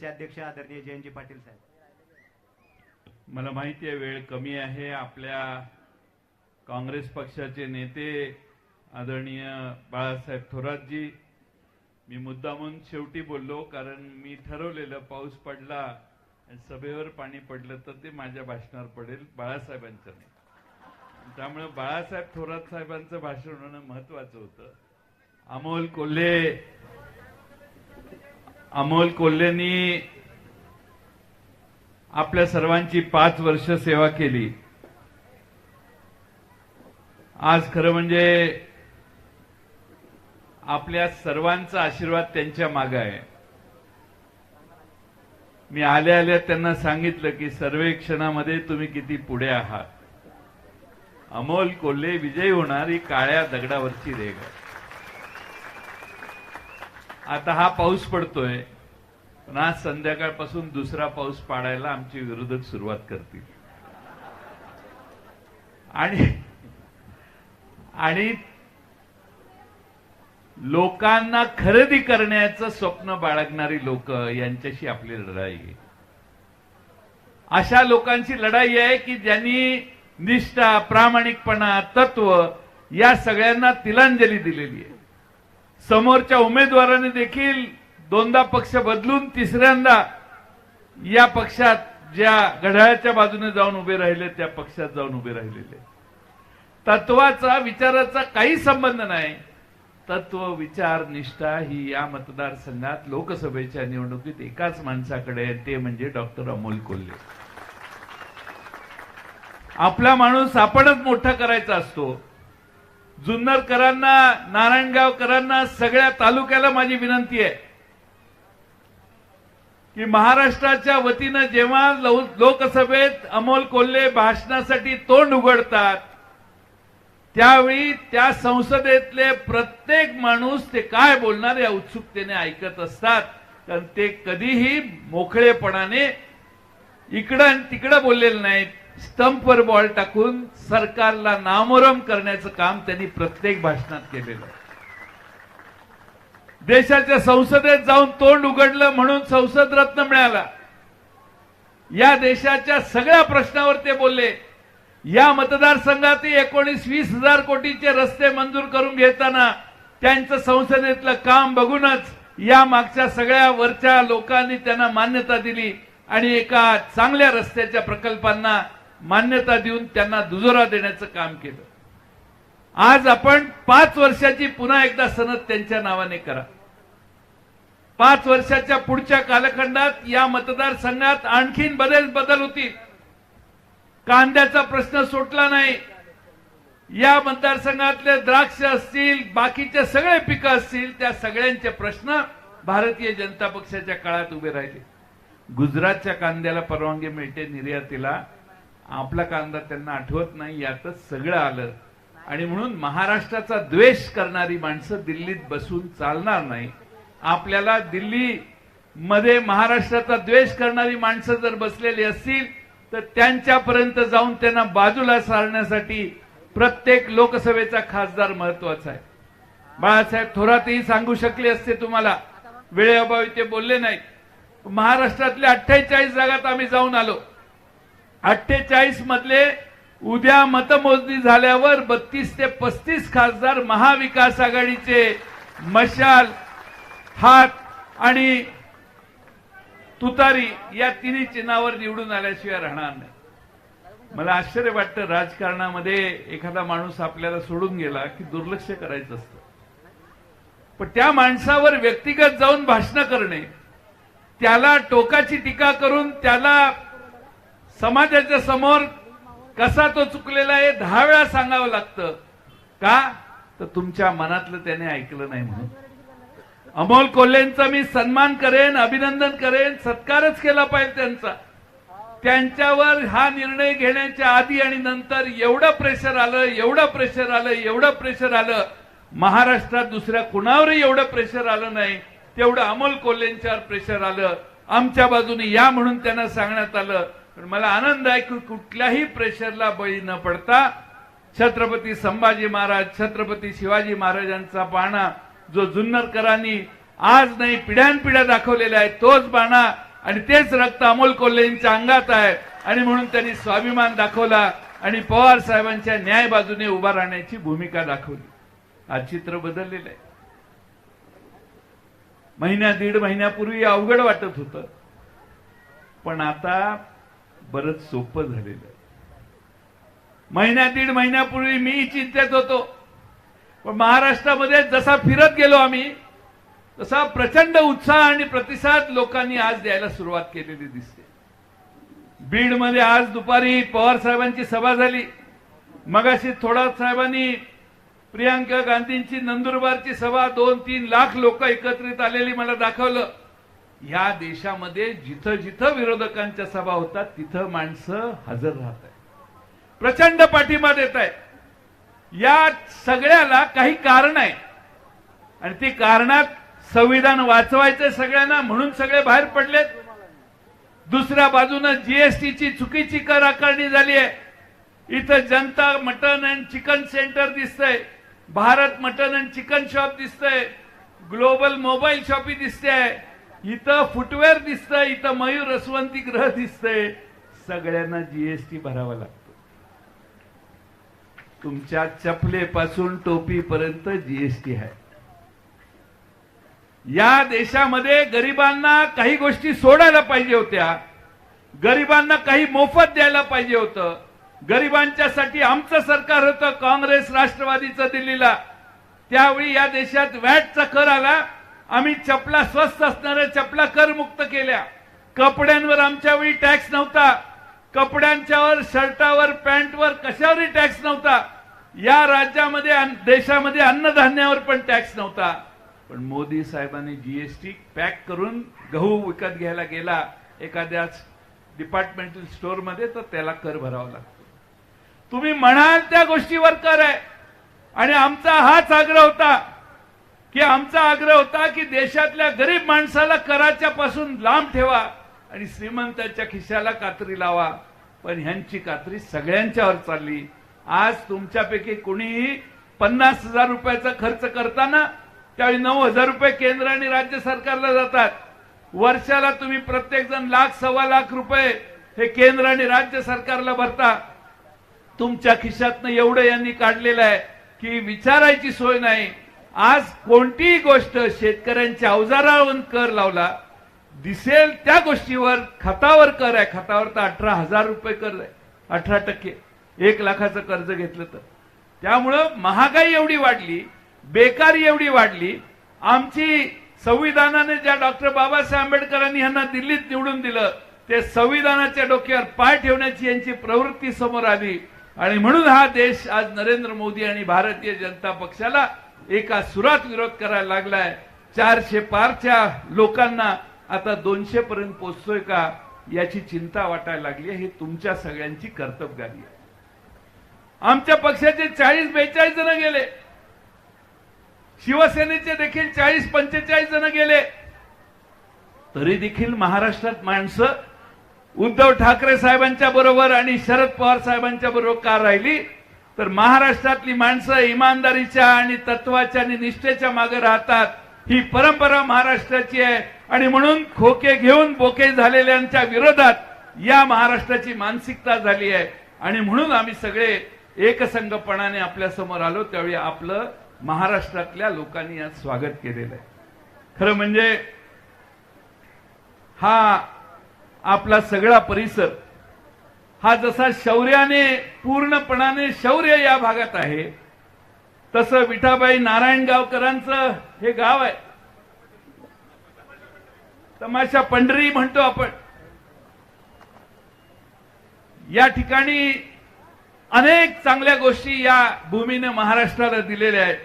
परिषदेचे अध्यक्ष आदरणीय जयंतजी पाटील साहेब. मला माहिती आहे वेळ कमी आहे. आपल्या काँग्रेस पक्षाचे नेते आदरणीय बाळासाहेब थोरातजी मी मुद्दामून शेवटी बोललो कारण मी ठरवलेलं पाऊस पडला सभेवर पाणी पडलं तर ते माझ्या भाषणावर पडेल बाळासाहेबांचं नाही. त्यामुळे बाळासाहेब थोरात साहेबांचं भाषण होणं महत्वाचं होतं. अमोल कोल्हे अमोल कोल्हेनी आपल्या सर्वांची पाच वर्ष सेवा केली. आज खरं म्हणजे आपल्या सर्वांचा आशीर्वाद त्यांच्या मागे आहे. मी आल्या आल्या त्यांना सांगितलं की सर्वेक्षणामध्ये तुम्ही किती पुढे आहात. अमोल कोल्हे विजयी होणार ही काळ्या दगडावरची रेग आहे. आता हा पाऊस पडतोय पण आज संध्याकाळपासून दुसरा पाऊस पाडायला आमचे विरोधक सुरुवात करतील. आणि आणि लोकांना खरेदी करण्याचं स्वप्न बाळगणारी लोक यांच्याशी आपली लढाई आहे. अशा लोकांची लढाई आहे की ज्यांनी निष्ठा प्रामाणिकपणा तत्व या सगळ्यांना तिलांजली दिलेली आहे. समोरच्या उमेदवाराने देखील दोनदा पक्ष बदलून तिसऱ्यांदा या पक्षात ज्या घड्याळाच्या बाजूने जाऊन उभे राहिले त्या पक्षात जाऊन उभे राहिलेले. तत्वाचा विचाराचा काही संबंध नाही. तत्व विचार निष्ठा ही या मतदारसंघात लोकसभेच्या निवडणुकीत एकाच माणसाकडे आहे ते म्हणजे डॉक्टर अमोल कोल्हे. आपला माणूस आपणच मोठा करायचा असतो. जुन्नरकरांना नारायणगावकरांना सगळ्या तालुक्याला माझी विनंती आहे की महाराष्ट्राच्या वतीनं जेव्हा लोकसभेत अमोल कोल्हे भाषणासाठी तोंड उघडतात त्यावेळी त्या संसदेतले प्रत्येक माणूस ते काय बोलणार या उत्सुकतेने ऐकत असतात. कारण ते कधीही मोकळेपणाने इकडं आणि तिकडं बोललेले नाहीत. स्टंपवर बॉल टाकून सरकारला नामोरम करण्याचं काम त्यांनी प्रत्येक भाषणात केलेलं देशाच्या संसदेत जाऊन तोंड उघडलं म्हणून संसद रत्न मिळाला. या देशाच्या सगळ्या प्रश्नावर ते बोलले. या मतदारसंघातही एकोणीस वीस हजार कोटीचे रस्ते मंजूर करून घेताना त्यांचं संसदेतलं काम बघूनच या मागच्या सगळ्या वरच्या लोकांनी त्यांना मान्यता दिली आणि एका चांगल्या रस्त्याच्या प्रकल्पांना मान्यता देऊन त्यांना दुजोरा देण्याचं काम केलं. आज आपण पाच वर्षाची पुन्हा एकदा सनद त्यांच्या नावाने करा. पाच वर्षाच्या पुढच्या कालखंडात या मतदारसंघात आणखीन बदल बदल होतील. कांद्याचा प्रश्न सुटला नाही. या मतदारसंघातले द्राक्ष असतील बाकीचे सगळे पिकं असतील त्या सगळ्यांचे प्रश्न भारतीय जनता पक्षाच्या काळात उभे राहिले. गुजरातच्या कांद्याला परवानगी मिळते निर्यातीला. आपला कांदा त्यांना आठवत नाही यातच सगळं आलं. आणि म्हणून महाराष्ट्राचा द्वेष करणारी माणसं दिल्लीत बसून चालणार नाही. आपल्याला दिल्ली मध्ये महाराष्ट्राचा द्वेष करणारी माणसं जर बसलेली असतील तर त्यांच्यापर्यंत जाऊन त्यांना बाजूला सारण्यासाठी प्रत्येक लोकसभेचा खासदार महत्त्वाचा आहे. बाळासाहेब थोरातही सांगू शकले असते तुम्हाला वेळेअभावी ते बोलले नाहीत. महाराष्ट्रातल्या अठ्ठेचाळीस जागात आम्ही जाऊन आलो. अठ्ठेचाळीस मधले उद्या मतमोजणी झाल्यावर बत्तीस ते पस्तीस खासदार महाविकास आघाडीचे मशाल हात आणि तुतारी या तिन्ही चिन्हावर निवडून आल्याशिवाय राहणार नाही. मला आश्चर्य वाटतं राजकारणामध्ये एखादा माणूस आपल्याला सोडून गेला की दुर्लक्ष करायचं असतं. पण त्या माणसावर व्यक्तिगत जाऊन भाषण करणे त्याला टोकाची टीका करून त्याला समाजाच्या समोर कसा तो चुकलेला आहे दहा वेळा सांगावं लागतं. का? तर तुमच्या मनातलं त्याने ऐकलं नाही म्हणून. अमोल कोल्हेंचा मी सन्मान करेन अभिनंदन करेन सत्कारच केला पाहिजे त्यांचा. त्यांच्यावर हा निर्णय घेण्याच्या आधी आणि नंतर एवढं प्रेशर आलं एवढं प्रेशर आलं एवढं प्रेशर आलं. महाराष्ट्रात दुसऱ्या कुणावरही एवढं प्रेशर आलं नाही तेवढं अमोल कोल्हेंच्यावर प्रेशर आलं. आमच्या बाजूने या म्हणून त्यांना सांगण्यात आलं. पण मला आनंद आहे की कुठल्याही प्रेशरला बळी न पडता छत्रपती संभाजी महाराज छत्रपती शिवाजी महाराजांचा बाणा जो जुन्नरकरांनी आज नाही पिढ्यानपिढ्या दाखवलेला आहे तोच बाणा आणि तेच रक्त अमोल कोल्हेंच्या अंगात आहे. आणि म्हणून त्यांनी स्वाभिमान दाखवला आणि पवार साहेबांच्या न्याय बाजूने उभा राहण्याची भूमिका दाखवली. आज चित्र बदललेलं आहे. महिन्या दीड महिन्यापूर्वी अवघड वाटत होतं. पण आता बरंच सोपं झालेलं आहे. महिन्या दीड महिन्यापूर्वी मी चिंतेत होतो. पण महाराष्ट्रामध्ये जसा फिरत गेलो आम्ही तसा प्रचंड उत्साह आणि प्रतिसाद लोकांनी आज द्यायला सुरुवात केलेली दिसते. बीडमध्ये आज दुपारी पवार साहेबांची सभा झाली. मगाशी थोडा साहेबांनी प्रियांका गांधींची नंदुरबारची सभा दोन तीन लाख लोक एकत्रित आलेली मला दाखवलं. या देशामध्ये जिथं जिथं विरोधकांच्या सभा होतात तिथं माणसं हजर राहत आहेत. प्रचंड पाठिंबा देत आहेत. या सगळ्याला काही कारण आहे आणि ती कारणात संविधान वाचवायचं सगळ्यांना म्हणून सगळे बाहेर पडलेत. दुसऱ्या बाजूनं जीएसटीची चुकीची कर आकारणी झाली आहे. इथं Janata mutton and chicken centre दिसतंय. Bharat mutton and chicken shop दिसतंय. ग्लोबल मोबाईल शॉपी दिसते इथं फुटवेअर दिसतंय इथं मयूर रसवंती ग्रह दिसतंय. सगळ्यांना जीएसटी भरावा लागतो. तुमच्या चपलेपासून टोपीपर्यंत जीएसटी आहे. या देशामध्ये गरिबांना काही गोष्टी सोडायला पाहिजे होत्या. गरिबांना काही मोफत द्यायला पाहिजे होतं. गरिबांच्यासाठी आमचं सरकार होतं काँग्रेस राष्ट्रवादीचं दिल्लीला. त्यावेळी या देशात वॅटचा कर आला. आम्ही चपला स्वस्त असणाऱ्या चपला कर मुक्त केल्या. कपड्यांवर आमच्या वेळी टॅक्स नव्हता. कपड्यांच्यावर शर्टावर पॅन्टवर कशावरही टॅक्स नव्हता. या राज्यामध्ये देशामध्ये अन्नधान्यावर पण टॅक्स नव्हता. पण मोदी साहेबांनी जीएसटी पॅक करून गहू विकत घ्यायला गेला. एखाद्याच डिपार्टमेंटल स्टोअरमध्ये तर त्याला कर भरावा लागतो. तुम्ही म्हणाल त्या गोष्टीवर कर आहे. आणि आमचा हाच आग्रह होता. की आमचा आग्रह होता की देशातल्या गरीब माणसाला कराच्या पासून लांब ठेवा आणि श्रीमंताच्या खिशाला कात्री लावा. पण ह्यांची कात्री सगळ्यांच्यावर चालली. आज तुमच्यापैकी कुणीही पन्नास हजार रुपयाचा खर्च करताना त्यावेळी नऊ हजार रुपये केंद्र आणि राज्य सरकारला जातात. वर्षाला तुम्ही प्रत्येक जण लाख सव्वा लाख रुपये हे केंद्र आणि राज्य सरकारला भरता. तुमच्या खिशातनं एवढं यांनी काढलेलं आहे की विचारायची सोय नाही. आज कोणतीही गोष्ट शेतकऱ्यांच्या अवजारावर कर लावला दिसेल त्या गोष्टीवर खतावर कर आहे. खतावर तर अठरा हजार रुपये कर आहे. अठरा टक्के. एक लाखाचं कर्ज घेतलं तर. त्यामुळं महागाई एवढी वाढली बेकारी एवढी वाढली. आमची संविधानाने ज्या डॉक्टर बाबासाहेब आंबेडकरांनी यांना दिल्लीत निवडून दिलं ते संविधानाच्या डोक्यावर पाय ठेवण्याची यांची प्रवृत्ती समोर आली. आणि म्हणून हा देश आज नरेंद्र मोदी आणि भारतीय जनता पक्षाला एका सुरात विरोध करायला लागलाय. चारशे पारच्या लोकांना आता दोनशे पर्यंत पोचतोय का याची चिंता वाटायला लागली हे तुमच्या सगळ्यांची कर्तबगारी आहे. आमच्या पक्षाचे चाळीस बेचाळीस जण गेले. शिवसेनेचे देखील चाळीस पंचेचाळीस जण गेले. तरी देखील महाराष्ट्रात माणसं उद्धव ठाकरे साहेबांच्या बरोबर आणि शरद पवार साहेबांच्या बरोबर का राहिली? तर महाराष्ट्रातली माणसं इमानदारीच्या आणि तत्वाच्या आणि निष्ठेच्या मागे राहतात. ही परंपरा महाराष्ट्राची आहे. आणि म्हणून खोके घेऊन बोके झालेल्यांच्या विरोधात या महाराष्ट्राची मानसिकता झाली आहे. आणि म्हणून आम्ही सगळे एकसंघपणाने आपल्यासमोर आलो. त्यावेळी आपलं महाराष्ट्रातल्या लोकांनी आज स्वागत केलेलं आहे. खरं म्हणजे हा आपला सगळा परिसर हा जसा शौर्याने पूर्णपणाने शौर्य या भागात आहे तसं विठाबाई नारायण गावकरांचं हे गाव आहे. तमाशा पंढरी म्हणतो आपण. या ठिकाणी अनेक चांगल्या गोष्टी या भूमीने महाराष्ट्राला दिलेल्या आहेत.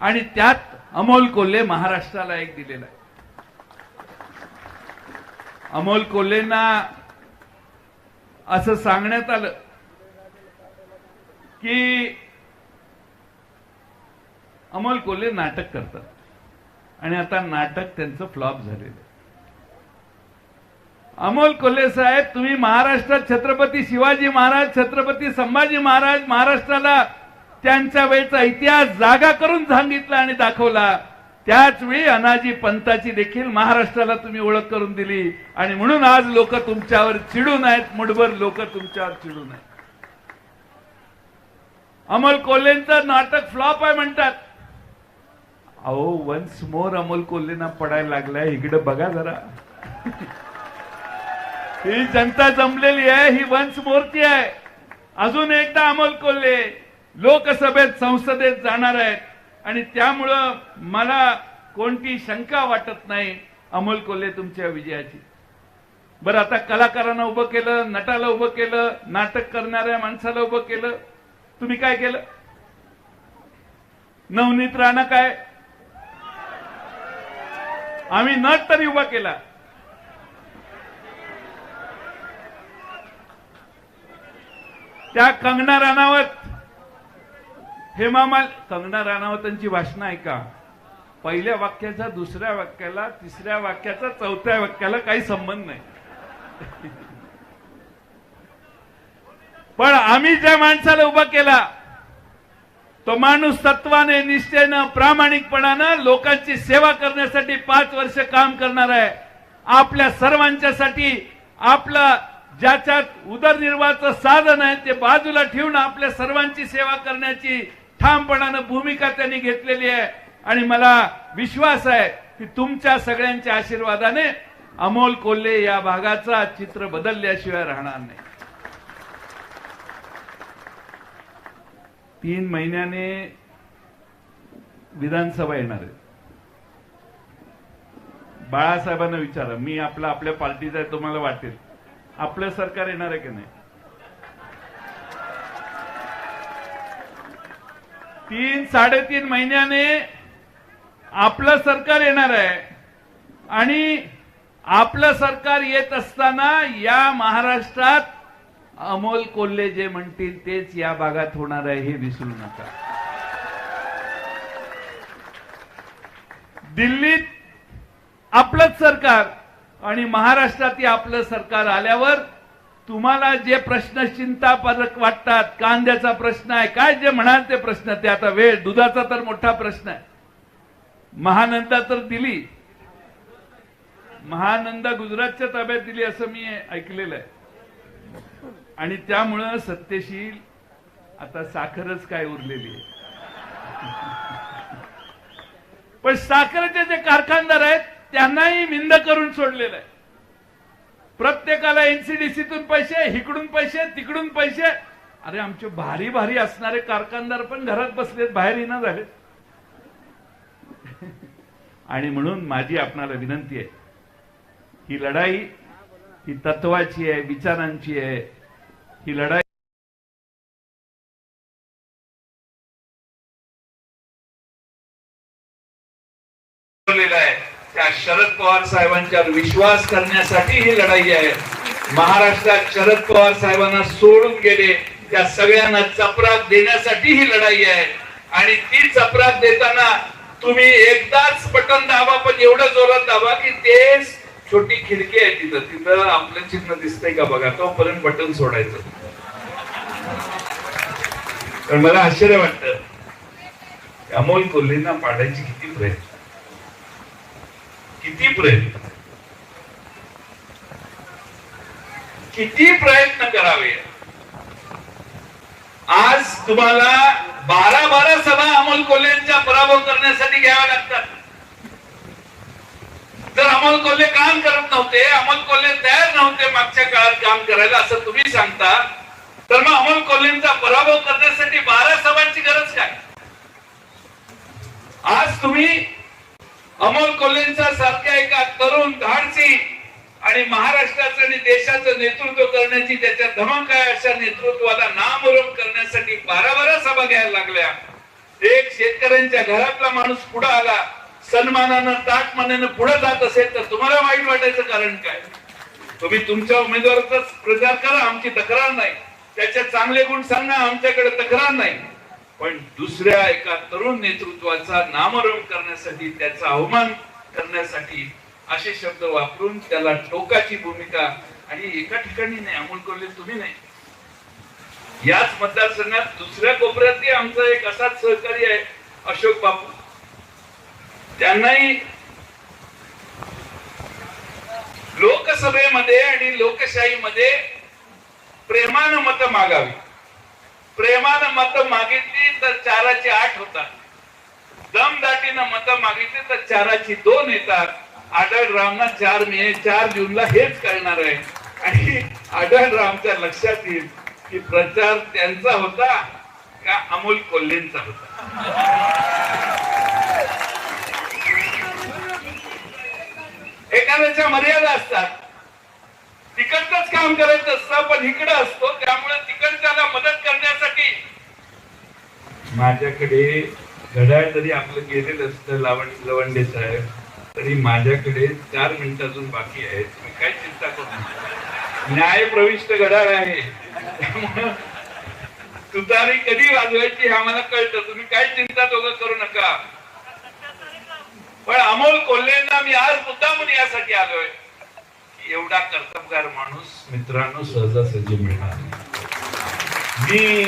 आणि त्यात अमोल कोल्हे महाराष्ट्राला एक दिलेला आहे. अमोल कोल्हेंना असं सांगण्यात आलं की अमोल कोल्हे नाटक करतात. आणि आता नाटक त्यांचं फ्लॉप झालेलं आहे. अमोल कोल्हे साहेब तुम्ही महाराष्ट्रात छत्रपती शिवाजी महाराज छत्रपती संभाजी महाराज महाराष्ट्राला त्यांच्या वेळचा इतिहास जागा करून सांगितला आणि दाखवला. त्याच वेळी अनाजी पंताची देखील महाराष्ट्राला तुम्ही ओळख करून दिली. आणि म्हणून आज लोक तुमच्यावर चिडून आहेत मुठभर लोक तुमच्यावर चिडून आहेत. अमोल कोल्हेंचं नाटक फ्लॉप आहे म्हणतात. अहो वन्स मोर अमोल कोल्हेना पडायला लागलाय. इकडे बघा जरा. ही जनता जमलेली आहे ही वन्स मोरची आहे. अजून एकदा अमोल कोल्हे लोकसभेत संसदेत जाणार आहेत. आणि त्यामुळं मला कोणती शंका वाटत नाही अमोल कोल्हे तुमच्या विजयाची. बरं आता कलाकारांना उभं केलं नटाला उभं केलं नाटक करणाऱ्या माणसाला उभं केलं तुम्ही काय केलं? नवनीत राणा काय? आम्ही नट तरी उभा केला. त्या कंगना राणावत हेमा माल कंगना राणावतांची भाषणं ऐका पहिल्या वाक्याचा दुसऱ्या वाक्याला तिसऱ्या वाक्याचा चौथ्या वाक्याला काही संबंध नाही. पण आम्ही ज्या माणसाला उभा केला तो माणूस तत्वाने निश्चयनं प्रामाणिकपणानं लोकांची सेवा करण्यासाठी पाच वर्ष काम करणार आहे. आपल्या सर्वांच्यासाठी आपलं ज्याच्यात उदरनिर्वाहाचं साधन आहे ते बाजूला ठेवून आपल्या सर्वांची सेवा करण्याची ठामपणानं भूमिका त्यांनी घेतलेली आहे. आणि मला विश्वास आहे की तुमच्या सगळ्यांच्या आशीर्वादाने अमोल कोल्हे या भागाचा चित्र बदलल्याशिवाय राहणार नाही. तीन महिन्याने विधानसभा येणार आहे. बाळासाहेबांना विचारा मी आपला आपल्या पार्टीचा आहे तुम्हाला वाटेल. आपलं सरकार येणार आहे की नाही? तीन साडेतीन महिन्याने आपलं सरकार येणार आहे. आणि आपलं सरकार येत असताना या महाराष्ट्रात अमोल कोल्हे जे म्हणतील तेच या भागात होणार आहे हे विसरू नका. दिल्लीत आपलंच सरकार आणि महाराष्ट्रात आपलं सरकार आल्यावर तुम्हाला जे प्रश्न चिंतापदक वाटतात कांद्याचा प्रश्न आहे काय जे म्हणाल ते प्रश्न ते आता वेळ दुधाचा तर मोठा प्रश्न आहे. महानंदा तर दिली. महानंदा गुजरातच्या ताब्यात दिली असं मी ऐकलेलं आहे. आणि त्यामुळं सत्यशील आता साखरच काय उरलेली आहे. पण साखरेचे जे कारखानदार आहेत त्यांनाही मिंद करून सोडलेलं आहे. प्रत्येकाला एनसीडीसीतून पैसे इकडून पैसे तिकडून पैसे. अरे आमचे भारी भारी असणारे कारखानदार पण घरात बसलेत बाहेर ना झाले. आणि म्हणून माझी आपणाला विनंती आहे ही लढाई ही तत्वाची आहे विचारांची आहे. ही लढाई आहे. त्या शरद पवार साहेबांच्यावर विश्वास करण्यासाठी ही लढाई आहे. महाराष्ट्रात शरद पवार साहेबांना सोडून गेले त्या सगळ्यांना चपराक देण्यासाठी ही लढाई आहे. आणि ती चपराक देताना तुम्ही एकदाच बटन दाबा पण एवढं जोरात दाबा की ते छोटी खिडकी आहे तिथं. तिथं आपलं चिन्ह दिसतंय का बघा? तोपर्यंत बटन सोडायचं. पण मला आश्चर्य वाटत अमोल कोल्हेंना पाडायची किती प्रयत्न. किती प्रयत्न किती प्रयत्न करावे? आज तुम्हाला बारा बारा सभा अमोल कोल्हेंचा पराभव करण्यासाठी घ्याव्या लागतात. तर अमोल कोल्हे काम करत नव्हते अमोल कोल्हे तयार नव्हते मागच्या काळात काम करायला असं तुम्ही सांगता. तर मग अमोल कोल्हेंचा पराभव करण्यासाठी बारा सभांची गरज काय? आज तुम्ही अमोल कोल्हेंचा सारख्या एका तरुण धाडसी आणि महाराष्ट्राचं आणि देशाचं नेतृत्व करण्याची त्याच्या धमक आहे अशा नेतृत्वाला नामोरम करण्यासाठी बारा बारा सभा घ्यायला लागल्या. एक शेतकऱ्यांच्या घरातला माणूस पुढे आला सन्मानानं ताटमानानं पुढे जात असेल तर तुम्हाला वाईट वाटायचं कारण काय? तुम्ही तुमच्या उमेदवाराचाच प्रचार करा आमची तक्रार नाही. त्याचे चांगले गुण सांगा आमच्याकडे तक्रार नाही. पण दुसऱ्या एका तरुण नेतृत्वाचा नामरोम करण्यासाठी त्याचा अवमान करण्यासाठी असे शब्द वापरून त्याला टोकाची भूमिका आणि एका ठिकाणी नाही अमोल कोल्हे तुम्ही नाही. याच मतदारसंघात दुसऱ्या कोपऱ्यातही आमचा एक असाच सहकारी आहे अशोक बापू. त्यांनाही लोकसभेमध्ये आणि लोकशाहीमध्ये प्रेमानं मत मागावी. प्रेमानं मत मागितली तर चाराची आठ होतात. दमदाटीनं मत मागितली तर चाराची दोन येतात. आढळरावना चार मे चार जूनला हेच करणार आहे. आणि आढळरावच्या लक्षात येईल की प्रचार त्यांचा होता का अमोल कोल्हेंचा होता. एखाद्याच्या मर्यादा असतात. तिकडचंच काम करायचं. असतं पण इकडं असतो त्यामुळे तिकडच्याला मदत करण्यासाठी. माझ्याकडे घड्याळ जरी आपलं गेलेलं असतं लावण लवंडे साहेब. तरी माझ्याकडे चार मिनिट अजून बाकी आहेत. तुम्ही काय चिंता करू न्याय प्रविष्ट घड्याळ आहे. त्यामुळं तुतारी कधी वाजवायची हे आम्हाला कळतं. तुम्ही काय चिंता दोघं करू नका. पण अमोल कोल्हेंना मी आज मुद्दामून यासाठी आलोय. एवढा कर्तबगार माणूस मित्रांनो सहजासहजी मिळणार मी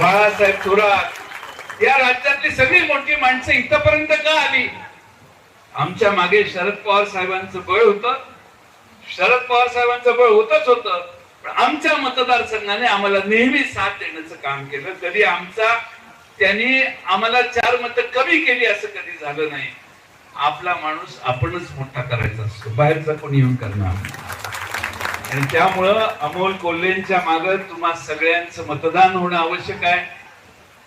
बाळासाहेब थोरात या राज्यातली सगळी मोठी माणसं इथपर्यंत का आली? आमच्या मागे शरद पवार साहेबांचं बळ होतं. शरद पवार साहेबांचं बळ होतच होतं. पण आमच्या मतदारसंघाने आम्हाला नेहमी साथ देण्याचं काम केलं. कधी आमचा त्यांनी आम्हाला चार मतं कमी केली असं कधी झालं नाही. आपला माणूस आपणच मोठा करायचा असतो. बाहेरचा कोणी येऊन करणार आणि त्यामुळं अमोल कोल्हेंच्या माग तुम्हा सगळ्यांचं मतदान होणं आवश्यक आहे.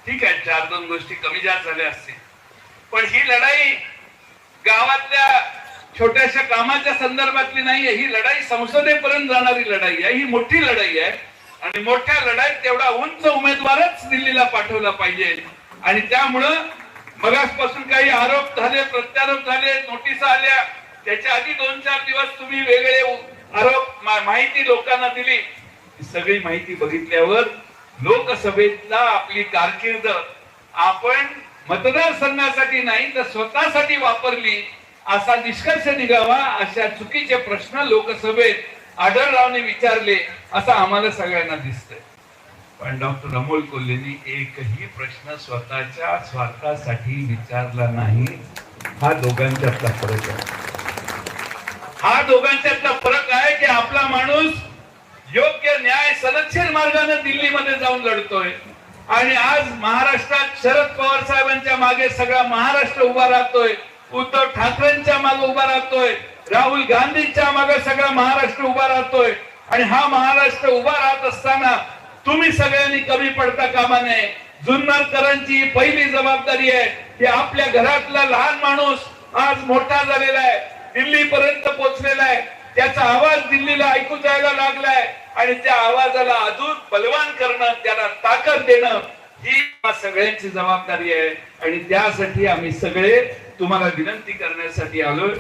ठीक आहे चार दोन गोष्टी कमी जास्त झाल्या असतील. पण ही लढाई गावातल्या छोट्याशा कामाच्या संदर्भातली नाहीये. ही लढाई संसदेपर्यंत जाणारी लढाई आहे. ही मोठी लढाई आहे. आणि मोठ्या लढाईत तेवढा उंच उमेदवारच दिल्लीला पाठवला पाहिजे. आणि त्यामुळं मगासपासून काही आरोप झाले प्रत्यारोप झाले नोटीस आल्या. त्याच्या आधी दोन चार दिवस तुम्ही वेगळे आरोप माहिती लोकांना दिली. सगळी माहिती बघितल्यावर लोकसभेतला आपली कारकीर्द आपण मतदारसंघासाठी नाही तर स्वतःसाठी वापरली असा निष्कर्ष निघावा अशा चुकीचे प्रश्न लोकसभेत आढळरावने विचारले असं आम्हाला सगळ्यांना दिसतंय. पण डॉक्टर अमोल कोल्हेंनी एकही प्रश्न स्वतःच्या स्वार्थासाठी विचारला नाही. हा दोघांच्यातला फरक आहे. हा दोघांच्यातला फरक आहे की आपला माणूस योग्य न्याय सदच्छिर मार्गाने दिल्लीमध्ये जाऊन लढतोय. आणि आज महाराष्ट्रात शरद पवार साहेबांच्या मागे सगळा महाराष्ट्र उभा राहतोय. उद्धव ठाकरेंच्या मागे उभा राहतोय. राहुल गांधींच्या मागे सगळा महाराष्ट्र उभा राहतोय. आणि हा महाराष्ट्र उभा राहत असताना तुम्ही सगळ्यांनी कमी पडता कामा नये. जुन्नरकरांची पहिली जबाबदारी आहे की आपल्या घरातला लहान माणूस आज मोठा झालेला आहे दिल्ली पर्यंत पोहोचलेला आहे. त्याचा आवाज दिल्लीला ऐकू जायला लागलाय आणि त्या आवाजाला अजून बलवान करणं त्याला ताकद देणं ही सगळ्यांची जबाबदारी आहे. आणि त्यासाठी आम्ही सगळे तुम्हाला विनंती करण्यासाठी आलोय.